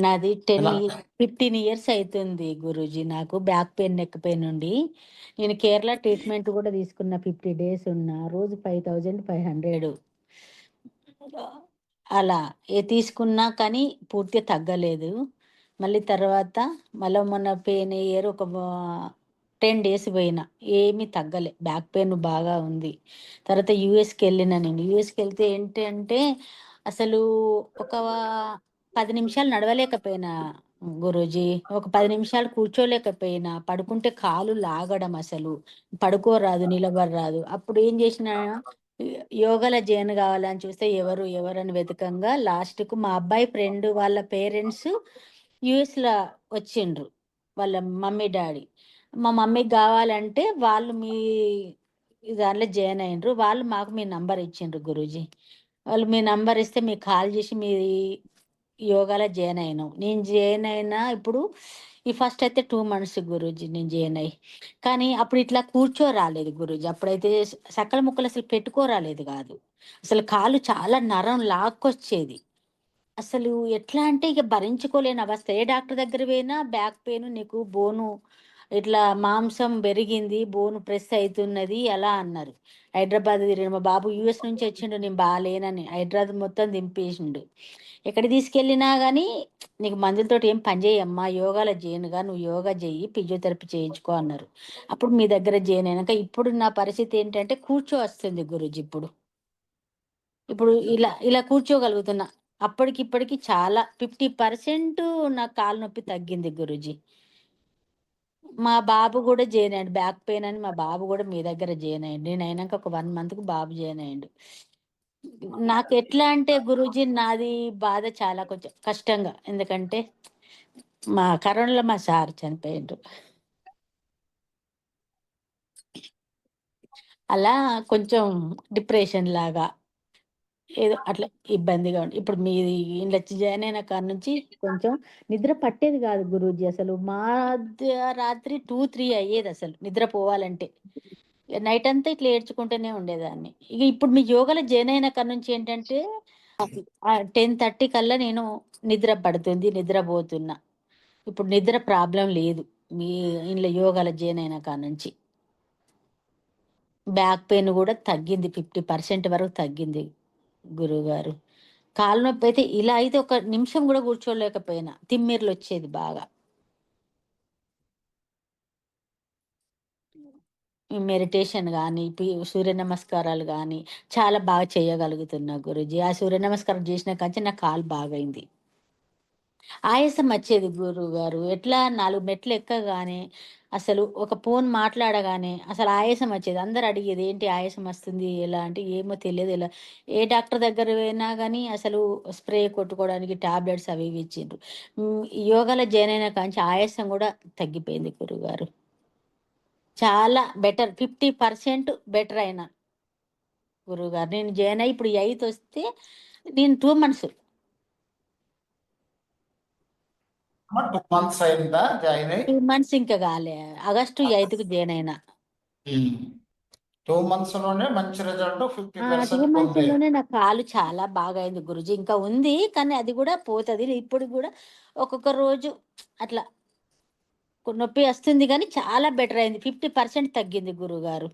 నాది 10 ఎలా? ఇయ 15 ఇయర్స్ అయితుంది గురూజీ నాకు బ్యాక్ పెయిన్, నెక్ పెయిన్ నుండి. నేను కేరళ ట్రీట్మెంట్ కూడా తీసుకున్న 50 డేస్ ఉన్నా. రోజు 5500 అలా ఏ తీసుకున్నా కానీ పూర్తిగా తగ్గలేదు. మళ్ళీ తర్వాత మళ్ళా మొన్న పోయిన ఇయర్ ఒక 10 డేస్ పోయినా. ఏమీ తగ్గలే. బ్యాక్ పెయిన్ బాగా ఉంది. తర్వాత యూఎస్‌కెళ్ళినా నేను. యూఎస్‌కెళ్తే ఏంటంటే అసలు ఒక పది నిమిషాలు నడవలేకపోయినా గురూజీ. ఒక పది నిమిషాలు కూర్చోలేకపోయినా. పడుకుంటే కాలు లాగడం అసలు. పడుకోరాదు, నిలబడరాదు. అప్పుడు ఏం చేసినా యో జైన్ కావాలని చూస్తే ఎవరు ఎవరని వెతకంగా లాస్ట్‌కు మా అబ్బాయి ఫ్రెండ్ వాళ్ళ పేరెంట్స్ యూఎస్‌లో వచ్చిండ్రు. వాళ్ళ మమ్మీ, డాడీ మా మమ్మీకి కావాలంటే వాళ్ళు మీ దాంట్లో జాయిన్ అయిండ్రు. వాళ్ళు మాకు మీ నంబర్ ఇచ్చిండ్రు గురూజీ. వాళ్ళు మీ నంబర్ ఇస్తే మీకు కాల్ చేసి మీది యోగాలో జాయిన్ అయినావు నేను జాయిన్ అయినా ఇప్పుడు ఈ ఫస్ట్ అయితే టూ మంత్స్ గురూజీ నేను జాయిన్ అయ్యి. కానీ అప్పుడు ఇట్లా కూర్చో రాలేదు గురూజీ. అప్పుడైతే సకల ముక్కలు అసలు పెట్టుకోరాలేదు కాదు. అసలు కాలు చాలా నరం లాక్కొచ్చేది. అసలు ఎట్లా అంటే ఇక భరించుకోలేని అవస్థ. ఏ డాక్టర్ దగ్గర పోయినా బ్యాక్ పెయిన్ నీకు బోను ఇట్లా మాంసం పెరిగింది, బోన్ ప్రెస్ అవుతున్నది అలా అన్నారు. హైదరాబాద్ తిరిగిన మా బాబు యూఎస్ నుంచి వచ్చిండు నేను బాలేనని. హైదరాబాద్ మొత్తం దింపేసిండు. ఎక్కడ తీసుకెళ్ళినా కానీ నీకు మందులతోటి ఏం పని చేయమ్మా. యోగాలో జాయిన్‌గా నువ్వు యోగా చేయి ఫిజియోథెరపీ చేయించుకో అన్నారు. అప్పుడు మీ దగ్గర జైన్ అయినాక ఇప్పుడు నా పరిస్థితి ఏంటంటే కూర్చోవస్తుంది గురూజీ ఇప్పుడు. ఇప్పుడు ఇలా ఇలా కూర్చోగలుగుతున్నా. అప్పటికి ఇప్పటికి చాలా 50% నా కాలు నొప్పి తగ్గింది గురూజీ. మా బాబు కూడా జాయిన్ అయ్యాడు బ్యాక్ పెయిన్ అని మా బాబు కూడా మీ దగ్గర జాయిన్ అయ్యాడు నేను అయినాక ఒక 1 మంత్‌కి బాబు జాయిన్ అయ్యాడు నాకు ఎట్లా అంటే గురూజీ నాది బాధ చాలా కొంచెం కష్టంగా. ఎందుకంటే మా కరోనాలో మా సార్ చనిపోయిండ్రు. అలా కొంచెం డిప్రెషన్ లాగా. ఏదో అట్లా ఇబ్బందిగా ఉంది. ఇప్పుడు మీది ఇండ్ల జాయిన్ అయిన కాడ నుంచి కొంచెం నిద్ర పట్టేది కాదు గురూజీ అసలు. మాధ్య రాత్రి టూ త్రీ అయ్యేది అసలు నిద్ర పోవాలంటే నైట్ అంతా ఇట్లా ఏడ్చుకుంటూనే ఉండేదాన్ని. ఇక ఇప్పుడు మీ యోగాలో జాయిన్ అయిన కాడ నుంచి ఏంటంటే టెన్ థర్టీ కల్లా నేను నిద్ర పడుతుంది. నిద్ర పోతున్నా ఇప్పుడు నిద్ర ప్రాబ్లం లేదు. మీ ఇంట్లో యోగాల జాయిన్ అయిన కాడ నుంచి. బ్యాక్ పెయిన్ కూడా తగ్గింది. 50% వరకు తగ్గింది గురువుగారు. కాలు నొప్పి అయితే ఇలా అయితే ఒక నిమిషం కూడా కూర్చోలేకపోయినా. తిమ్మిర్లొచ్చేది బాగా. ఈ మెడిటేషన్ కానీ సూర్య నమస్కారాలు కానీ చాలా బాగా చేయగలుగుతున్నా గురుజీ ఆ సూర్య నమస్కారం చేసిన కంచి నా కాలు బాగైంది ఆయాసం వచ్చేది గురువుగారు. ఎట్లా నాలుగు మెట్లు ఎక్కగానే అసలు ఒక ఫోన్ మాట్లాడగానే అసలు ఆయాసం వచ్చేది. అందరు అడిగేది ఏంటి ఆయాసం వస్తుంది ఎలా అంటే ఏమో తెలియదు ఎలా ఏ డాక్టర్ దగ్గర పోయినా కానీ అసలు స్ప్రే కొట్టుకోవడానికి టాబ్లెట్స్ అవి ఇవి ఇచ్చిండ్రు. యోగాలో జాయిన్ అయిన కాంచి ఆయాసం కూడా తగ్గిపోయింది గురువుగారు. చాలా బెటర్ 50% బెటర్ అయినా. గురువుగారు నేను జాయిన్ అయ్యి ఇప్పుడు ఎయిత్ వస్తే నేను టూ మంత్స్. 2 మంత్స్ అయిందా జాయిన్ అయ్యి? 2 మంత్స్ ఇంకా కాలే. ఆగస్టు 8కి జాయిన్ అయినా. హ్మ్. 2 మంత్స్‌లోనే మంచి రిజల్ట్ ఆ! 2 50% పొందారు. మంత్స్‌లోనే నా కాలు చాలా బాగా అయింది గురూజీ. ఇంకా ఉంది. కానీ అది కూడా పోతది. ఇప్పుడు కూడా ఒక్కొక్క రోజు అట్లా నొప్పి వస్తుంది గానీ చాలా బెటర్ అయింది. 50% తగ్గింది గురువుగారు.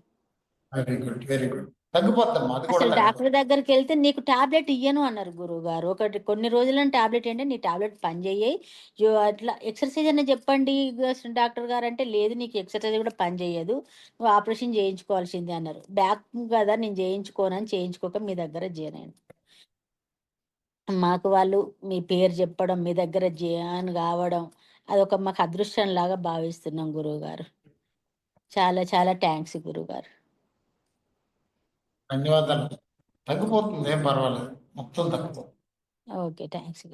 Very good. Very good. తగ్గిపోద్దమ్మా. అది కూడా అసలు. డాక్టర్ దగ్గరికెళ్తే నీకు టాబ్లెట్ ఇయ్యను అన్నారు గురువుగారు. ఒకటి కొన్ని రోజులని టాబ్లెట్ ఏంటే నీ టాబ్లెట్ పనిచేయయి. యో అట్లా ఎక్సర్‌సైజ్ అన్నా చెప్పండి డాక్టర్ గారంటే లేదు నీకు ఎక్సర్‌సైజ్ కూడా పని చేయదు. నువ్వు ఆపరేషన్ చేయించుకోవాల్సిందే అన్నారు. బ్యాక్ కదా నేను చేయించుకోనని చేయించుకోక మీ దగ్గర జాయిన్ అయ్యాను. మాకు వాళ్ళు మీ పేరు చెప్పడం, మీ దగ్గర జాయిన్ కావడం అదొక మాకు అదృష్టంలాగా భావిస్తున్నాం గురువుగారు. చాలా చాలా థాంక్స్ గురువుగారు. ధన్యవాదాలు. తగ్గిపోతుంది. ఏం పర్వాలేదు. మొత్తం తగ్గిపోతుంది. ఓకే. థ్యాంక్స్